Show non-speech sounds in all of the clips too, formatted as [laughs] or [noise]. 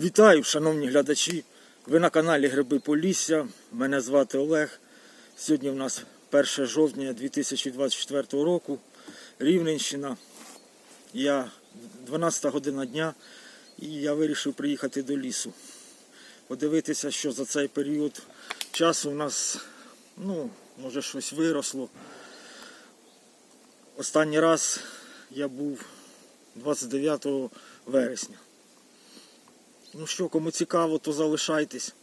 Вітаю, шановні глядачі. Ви на каналі Гриби Полісся. Мене звати Олег. Сьогодні в нас 1 жовтня 2024 року. Рівненщина. Я 12 година дня і я вирішив приїхати до лісу. Подивитися, що за цей період часу у нас, ну, може, щось виросло. Останній раз я був 29 вересня. Ну що, кому цікаво, то залишайтесь.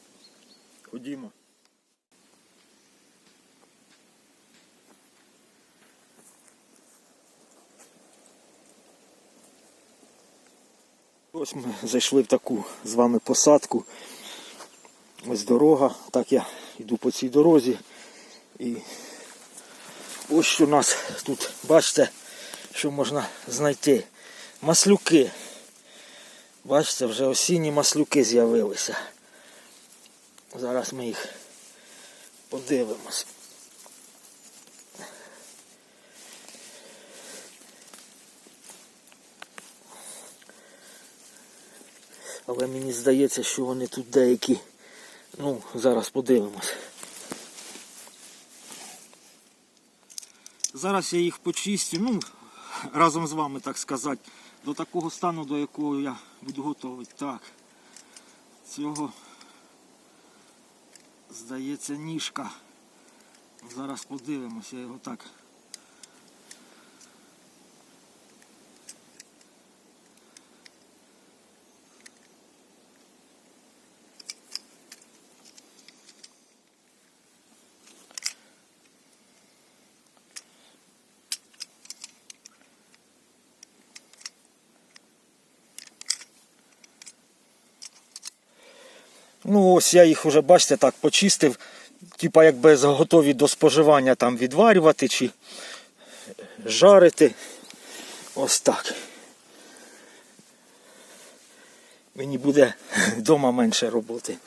Ходімо. Ось ми зайшли в таку з вами посадку. Ось дорога. Так я йду по цій дорозі. І ось що у нас тут, бачите, що можна знайти. Маслюки. Бачите, вже осінні маслюки з'явилися. Зараз ми їх подивимось. Але мені здається, що вони тут деякі. Ну, зараз подивимось. Зараз я їх почистю, ну, разом з вами, так сказати, до такого стану, до якого я буду готовий. Так. Цього, здається, ніжка. Зараз подивимося, я його так. Ну ось я їх уже, бачите, так почистив. Типа якби готові до споживання там відварювати чи жарити. Ось так. Мені буде [laughs] вдома менше роботи.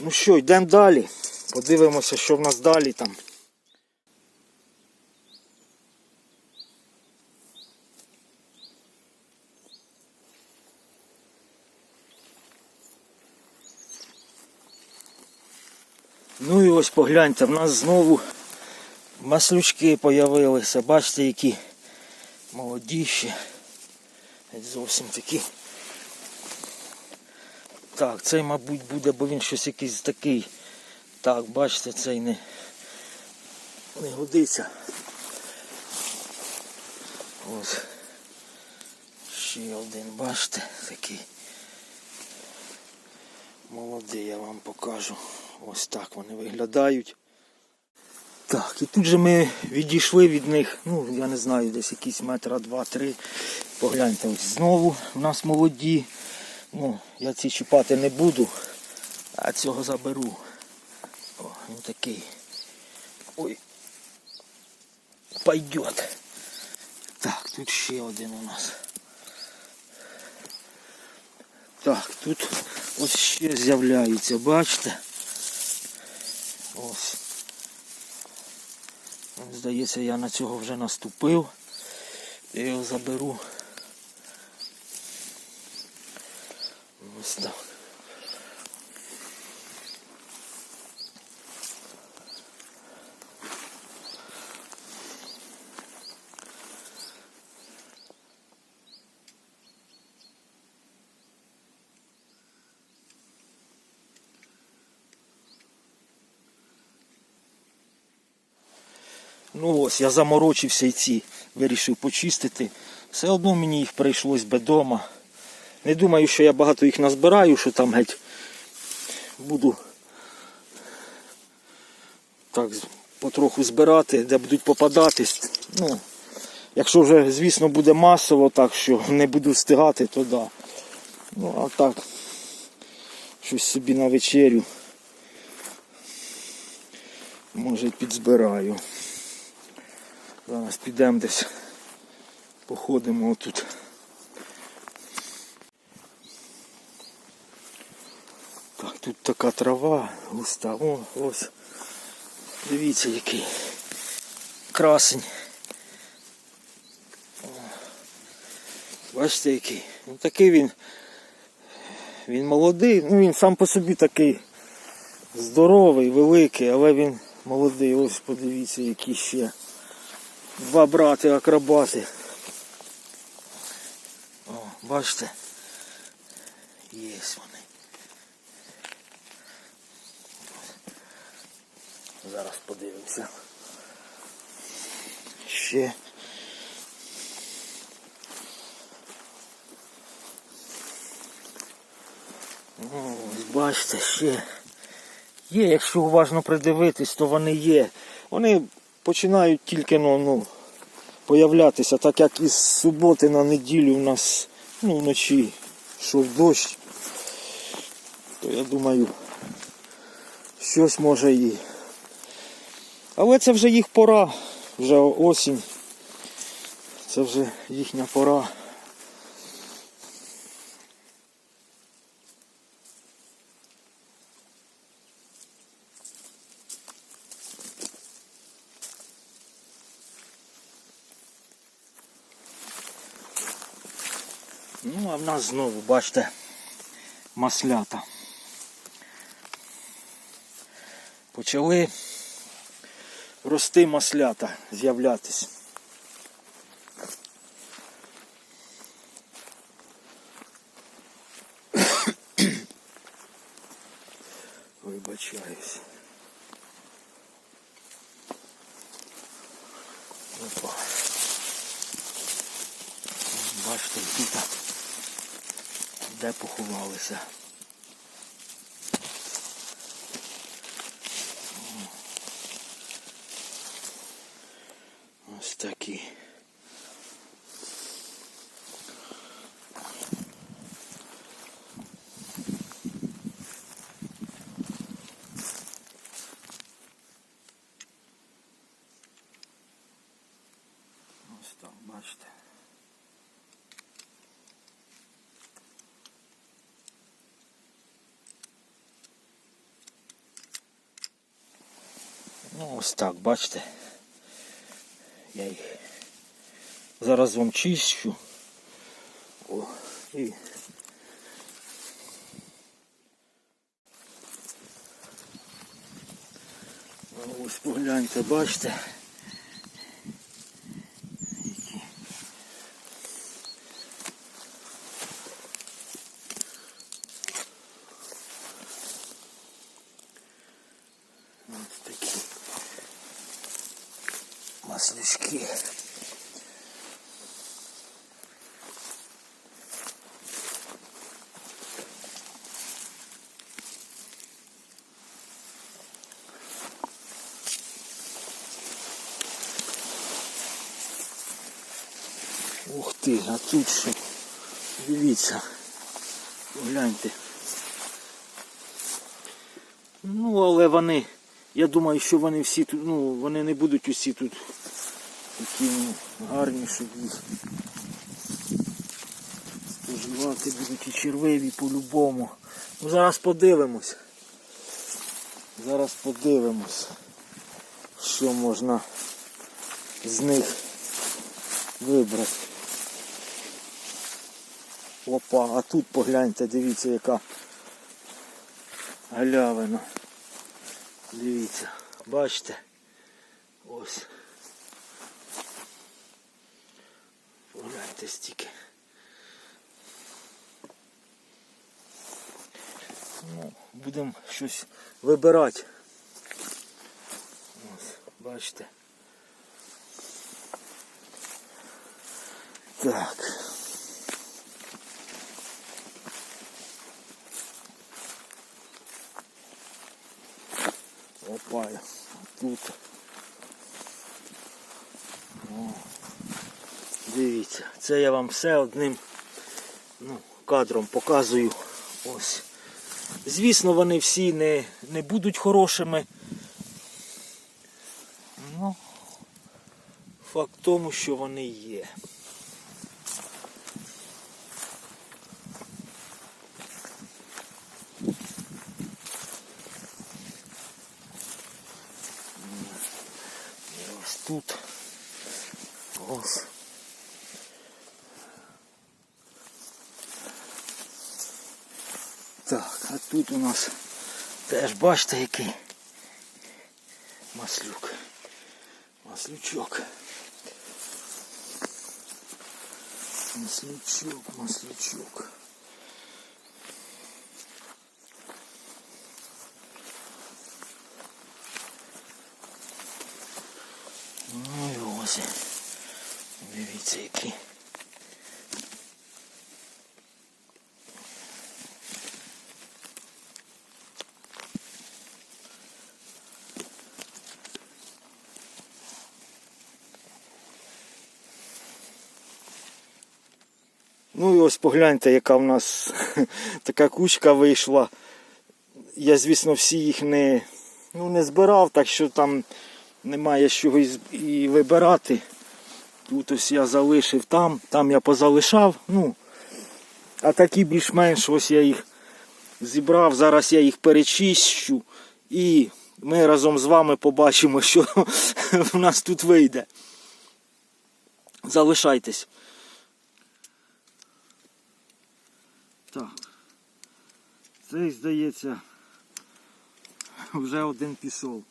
Ну що, йдемо далі. Подивимося, що в нас далі там. Погляньте, в нас знову маслючки появилися. Бачите, які молодіші. Зовсім такі. Так, цей, мабуть, буде, бо він щось якийсь такий. Так, бачите, цей не, не годиться. Ось. Ще один, бачите, такий. Молодий, я вам покажу. Ось так вони виглядають. Так, і тут же ми відійшли від них, ну, я не знаю, десь якісь метра два-три. Погляньте, ось знову у нас молоді. Ну, я ці чіпати не буду, а цього заберу. О, він такий. Ой. Пойдет. Так, тут ще один у нас. Так, тут ось ще з'являється, бачите? Ось. Здається, я на цього вже наступив. Я його заберу. Ось так. Ну ось, я заморочився і ці вирішив почистити. Все одно мені їх прийшлось би дома. Не думаю, що я багато їх назбираю, що там геть буду так потроху збирати, де будуть попадатись. Ну, якщо вже, звісно, буде масово, так що не буду встигати, то да. Ну, а так, щось собі на вечерю. Може підзбираю. Зараз підемо десь, походимо отут. Так, тут така трава густа. О, ось. Дивіться який красень. О, Бачите який? Ну, такий він. Він молодий, ну він сам по собі такий здоровий, великий, але він молодий. Ось подивіться, які ще два брати акробати. О, бачите? Є вони. Зараз подивимося. Ще. Ось бачите, ще є, якщо уважно придивитись, то вони є. Вони починають тільки ну, ну, появлятися, так як із суботи на неділю у нас ну, вночі йшов дощ, то я думаю, щось може і. Але це вже їх пора, вже осінь. Це вже їхня пора. В нас знову, бачите, маслята. Почали рости маслята, з'являтись. [coughs] Вибачаюсь. Опа. Бачите, тут де поховалися. Ось такі. Ось так, бачите. Ну, ось так, бачите. Я їх зараз вам чищу. О, і... Ось погляньте, бачите. Які. Ось такі маслючки. Ух ти, а тут що? Дивіться. Гляньте. Ну, але вони, я думаю, що вони всі тут, ну, вони не будуть усі тут такі ну, гарні, щоб їх споживати будуть і червиві по-любому. Ну, зараз подивимось. Зараз подивимось, що можна з них вибрати. Опа, а тут погляньте, дивіться яка галявина. Дивіться, бачите? Ось. Погляньте стільки. Ну, будемо щось вибирати. Ось, бачите. Так. Опа, тут. О, дивіться, це я вам все одним ну, кадром показую. Ось. Звісно, вони всі не, не будуть хорошими. Ну, факт тому, що вони є. І ось тут. Ось. А тут у нас теж бачите який маслюк. Маслючок. Маслючок, маслючок. Ну і ось. Дивіться які. Ось погляньте, яка в нас [laughs] така кучка вийшла. Я, звісно, всі їх не, ну, не збирав, так що там немає чого і вибирати. Тут ось я залишив там, там я позалишав. Ну, а такі більш-менш ось я їх зібрав. Зараз я їх перечищу і ми разом з вами побачимо, що [laughs] в нас тут вийде. Залишайтесь. Так. Цей, здається, вже один пішов.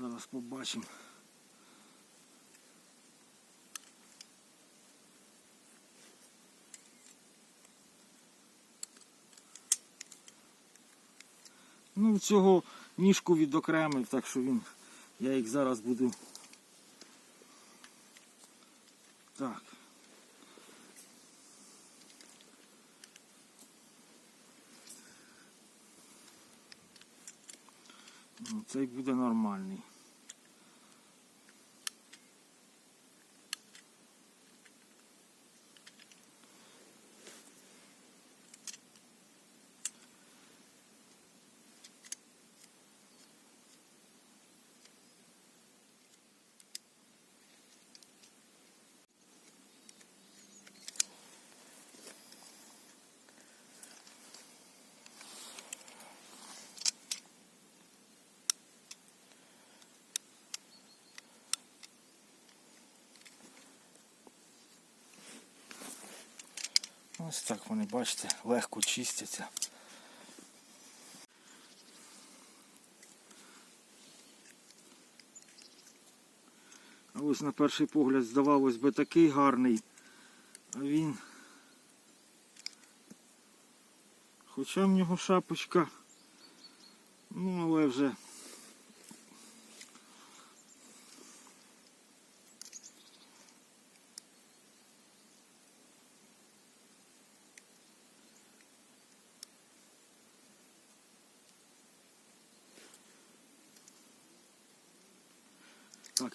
Зараз побачимо. Ну, цього ніжку відокремив, так що він. Я їх зараз буду. Так. Ну, цей буде нормальний. Ось так вони, бачите, легко чистяться. А ось на перший погляд здавалось би такий гарний, а він. Хоча в нього шапочка, ну але вже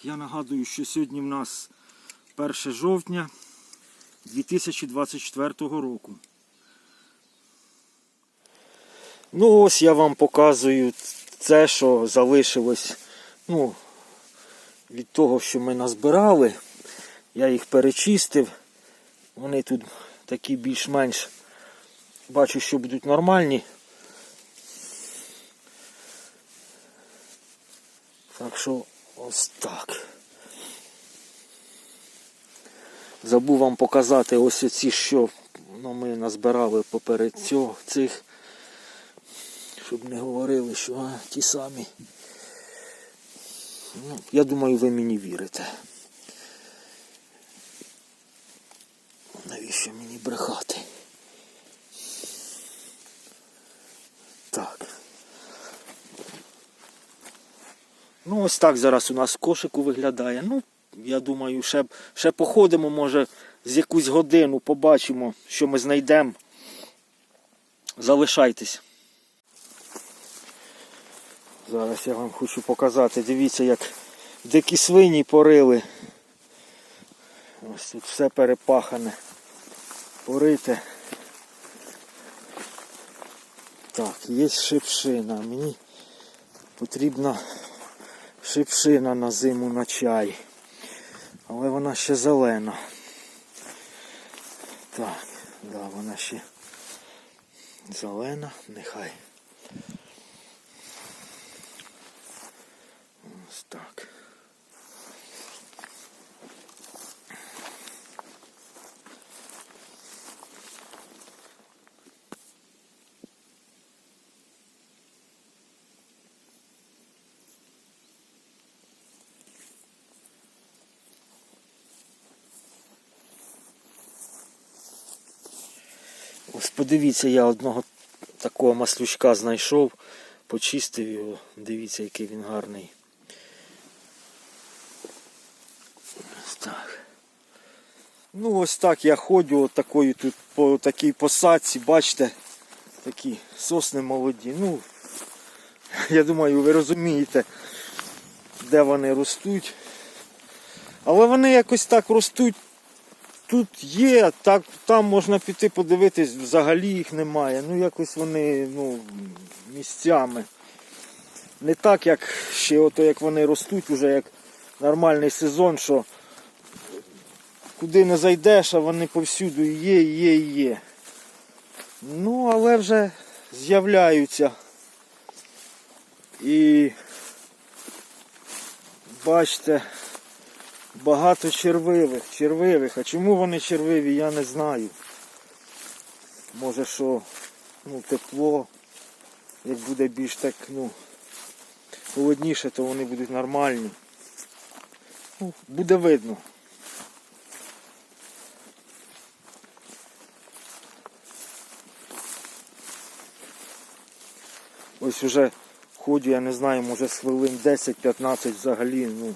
Я нагадую, що сьогодні в нас 1 жовтня 2024 року. Ну ось я вам показую це, що залишилось ну, від того, що ми назбирали. Я їх перечистив. Вони тут такі більш-менш бачу, що будуть нормальні. Так що ось так. Забув вам показати ось оці, що ну, ми назбирали поперед цього, цих, щоб не говорили, що а, ті самі. Ну, я думаю, ви мені вірите. Навіщо мені брехати? Так. Ну, ось так зараз у нас кошику виглядає. Ну, я думаю, ще, ще походимо, може, з якусь годину побачимо, що ми знайдемо. Залишайтесь. Зараз я вам хочу показати. Дивіться, як дикі свині порили. Ось тут все перепахане. Порите. Так, є шипшина. Мені потрібна шипшина на зиму на чай. Але вона ще зелена. Так, да, вона ще зелена, нехай. Ось так. Подивіться, я одного такого маслючка знайшов, почистив його. Дивіться, який він гарний. Так. Ну ось так я ходжу от такою тут по такій посадці, бачите, такі сосни молоді. Ну, [laughs] я думаю, ви розумієте, де вони ростуть. Але вони якось так ростуть. Тут є, так, там можна піти подивитись, взагалі їх немає. Ну якось вони ну, місцями. Не так, як ще ото, як вони ростуть, уже як нормальний сезон, що куди не зайдеш, а вони повсюду є, є, є. Ну, але вже з'являються. І бачите, багато червивих, червивих. А чому вони червиві, я не знаю. Може що ну, тепло, як буде більш так, ну, холодніше, то вони будуть нормальні. Ну, буде видно. Ось уже ходжу, я не знаю, може з хвилин 10-15 взагалі, ну,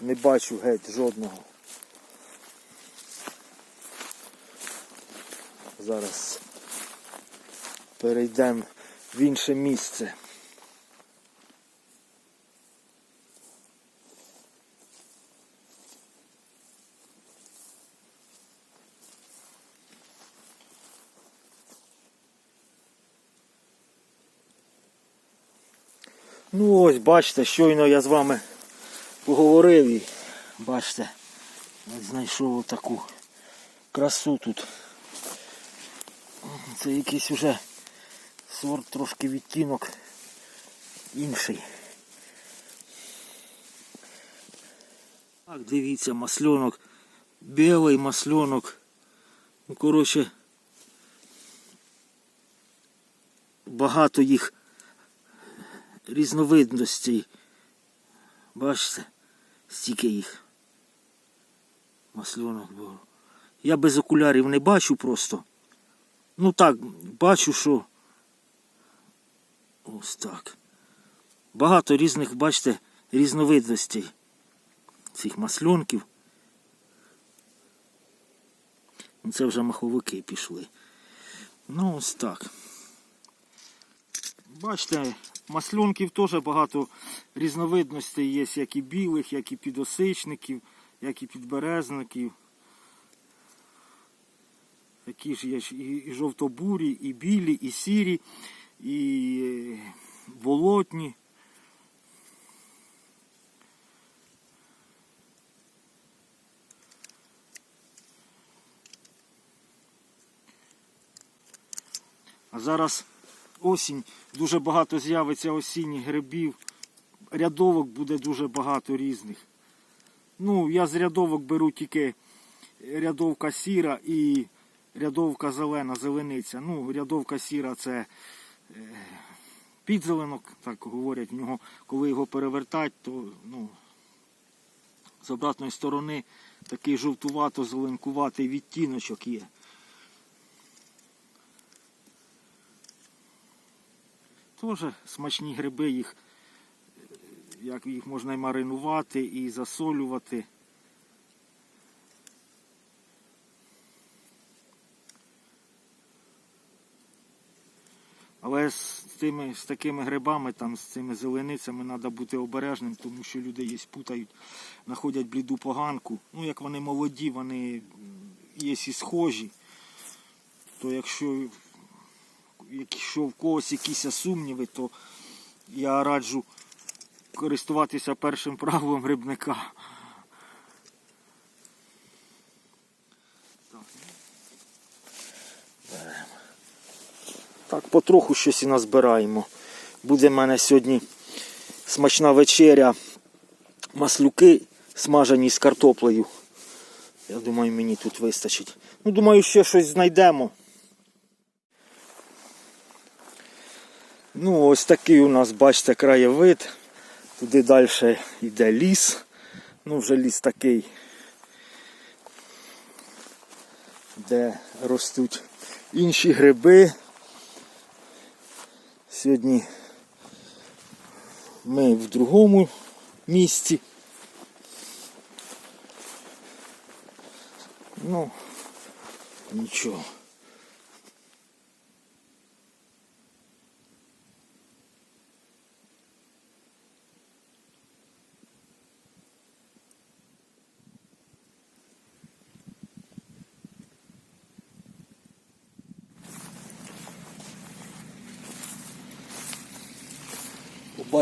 не бачу геть жодного. Зараз перейдемо в інше місце. Ну ось, бачите, щойно я з вами поговорив і бачите, знайшов таку красу тут. Це якийсь уже сорт, трошки відтінок інший. Так, дивіться, масльонок, білий масльонок. Ну, коротше, багато їх різновидностей. Бачите, стільки їх. Масльонок було. Я без окулярів не бачу просто. Ну так, бачу, що ось так. Багато різних, бачите, різновидностей цих масльонків. Ну, Це вже маховики пішли. Ну ось так. Бачите, масльонків теж багато різновидностей є, як і білих, як і підосичників, як і підберезників. Такі ж є і жовтобурі, і білі, і сірі, і болотні. А зараз осінь, дуже багато з'явиться осінніх грибів. Рядовок буде дуже багато різних. Ну, я з рядовок беру тільки рядовка сіра і рядовка зелена, зелениця. Ну, рядовка сіра це е, підзеленок, так говорять нього, коли його перевертать, то ну, з обратної сторони такий жовтувато-зеленкуватий відтіночок є. Теж смачні гриби, їх, е, як їх можна і маринувати, і засолювати. Але з тими, з такими грибами, там, з цими зеленицями треба бути обережним, тому що люди є путають, знаходять бліду поганку. Ну, як вони молоді, вони є і схожі, то якщо якщо в когось якісь сумніви, то я раджу користуватися першим правилом. Беремо. Так, потроху щось і назбираємо. Буде в мене сьогодні смачна вечеря. Маслюки смажені з картоплею. Я думаю, мені тут вистачить. Ну, думаю, ще щось знайдемо. Ну, ось такий у нас, бачите, краєвид. Туди далі йде ліс. Ну, вже ліс такий, де ростуть інші гриби. Сьогодні ми в другому місці. Ну, нічого.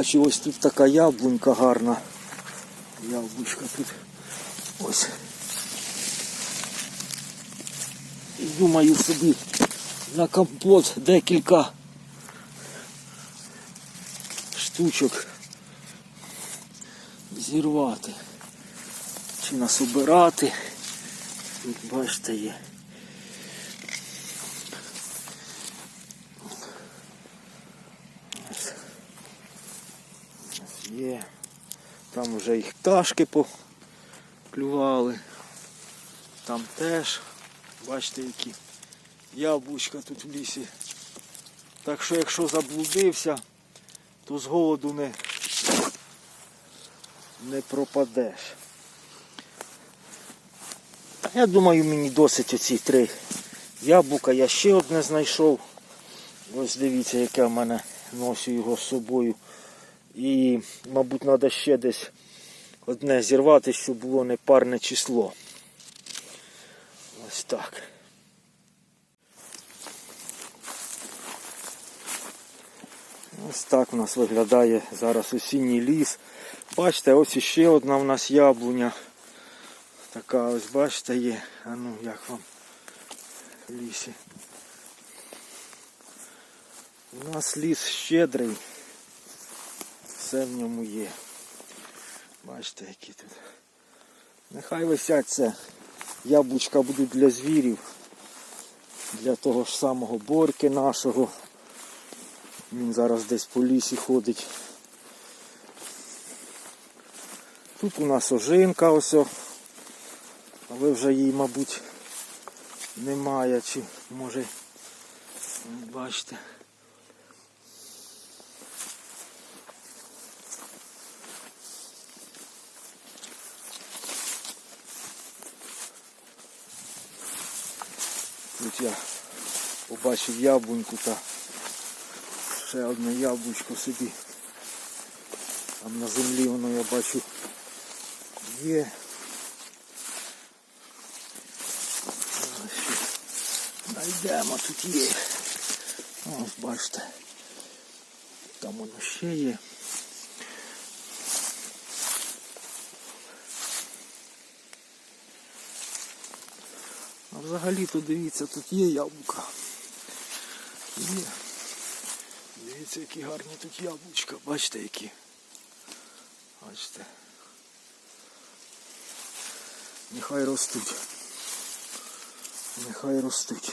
Побачив ось тут така яблунька гарна. Яблучка тут. Ось. Думаю собі на компот декілька штучок зірвати. Чи насобирати. Тут бачите є. Ось. Ось Є. Там вже їх пташки поклювали. Там теж. Бачите, які яблучка тут в лісі. Так що якщо заблудився, то з голоду не, не пропадеш. Я думаю, мені досить оці три яблука. Я ще одне знайшов. Ось дивіться, яке в мене носю його з собою. І, мабуть, треба ще десь одне зірвати, щоб було непарне число. Ось так. Ось так у нас виглядає зараз осінній ліс. Бачите, ось іще одна в нас яблуня. Така ось, бачите, є. А ну як вам в лісі. У нас ліс щедрий. Все в ньому є. Бачите, які тут. Нехай висять це. Яблучка будуть для звірів. Для того ж самого борки нашого. Він зараз десь по лісі ходить. Тут у нас ожинка ось. Але вже її, мабуть, немає. Чи може, бачите. Тут я побачив яблуньку та ще одне яблучко собі. Там на землі воно я бачу є. Ще тут є. Ось бачите. Там воно ще є. Взагалі то дивіться, тут є яблука. Є. Дивіться, які гарні тут яблучка. Бачите які. Бачите. Нехай ростуть. Нехай ростуть.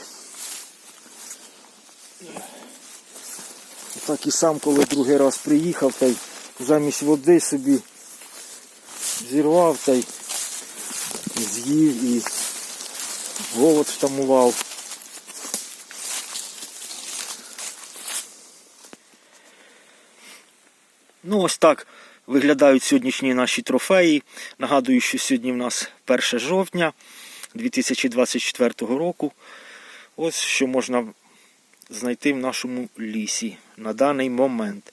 Так і сам, коли другий раз приїхав, та й замість води собі зірвав та й з'їв і голод втамував. Ну ось так виглядають сьогоднішні наші трофеї. Нагадую, що сьогодні в нас 1 жовтня 2024 року. Ось що можна знайти в нашому лісі на даний момент.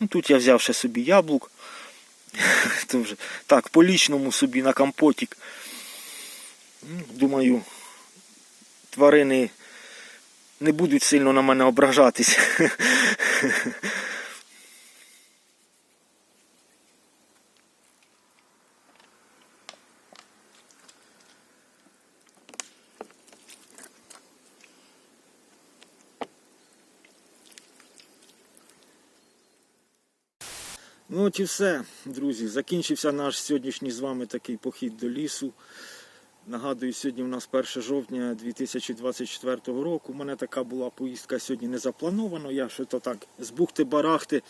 Ну, тут я взяв ще собі яблук. [laughs] Так, по лічному собі на компотик. Ну, Думаю, тварини не будуть сильно на мене ображатись. Ну от і все, друзі. Закінчився наш сьогоднішній з вами такий похід до лісу. Нагадую, сьогодні у нас 1 жовтня 2024 року. У мене така була поїздка сьогодні не запланована. Я що то так з бухти-барахти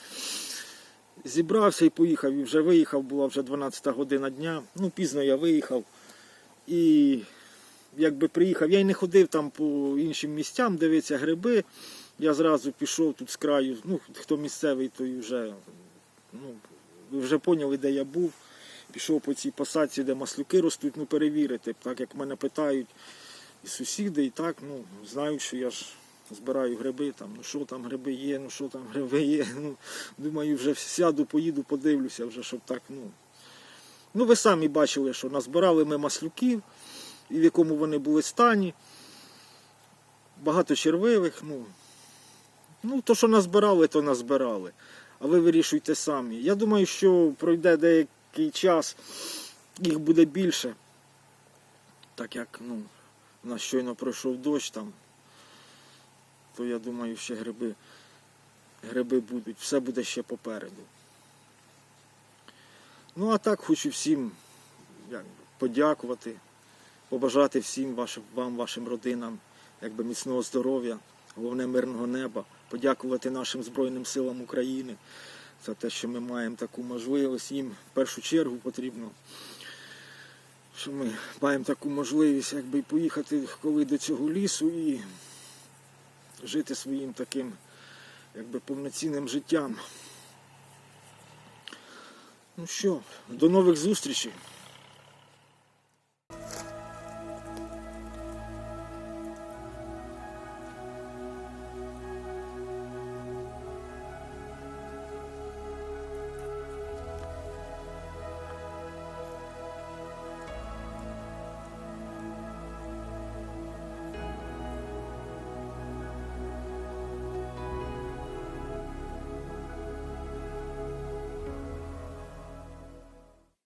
зібрався і поїхав. І вже виїхав, була вже 12 година дня. Ну, пізно я виїхав. І якби приїхав, я й не ходив там по іншим місцям, дивитися гриби. Я зразу пішов тут з краю. Ну, хто місцевий, той вже, ну, ви вже поняли, де я був. Пішов по цій посадці, де маслюки ростуть, ну перевірити. Так як мене питають і сусіди, і так, ну, знають, що я ж збираю гриби, там, ну що там гриби є, ну що там гриби є. [laughs] Ну, думаю, вже сяду, поїду, подивлюся, вже, щоб так, ну. Ну, ви самі бачили, що назбирали ми маслюків, і в якому вони були стані. Багато червивих, ну. Ну, то, що назбирали, то назбирали. А ви вирішуйте самі. Я думаю, що пройде деякий час, їх буде більше. Так як ну, у нас щойно пройшов дощ там, то я думаю, ще гриби, гриби будуть. Все буде ще попереду. Ну, а так хочу всім як, подякувати, побажати всім вашим, вам, вашим родинам, якби міцного здоров'я, головне мирного неба, подякувати нашим Збройним силам України за те, що ми маємо таку можливість. Їм в першу чергу потрібно, що ми маємо таку можливість якби поїхати коли до цього лісу і жити своїм таким якби повноцінним життям. Ну що, до нових зустрічей.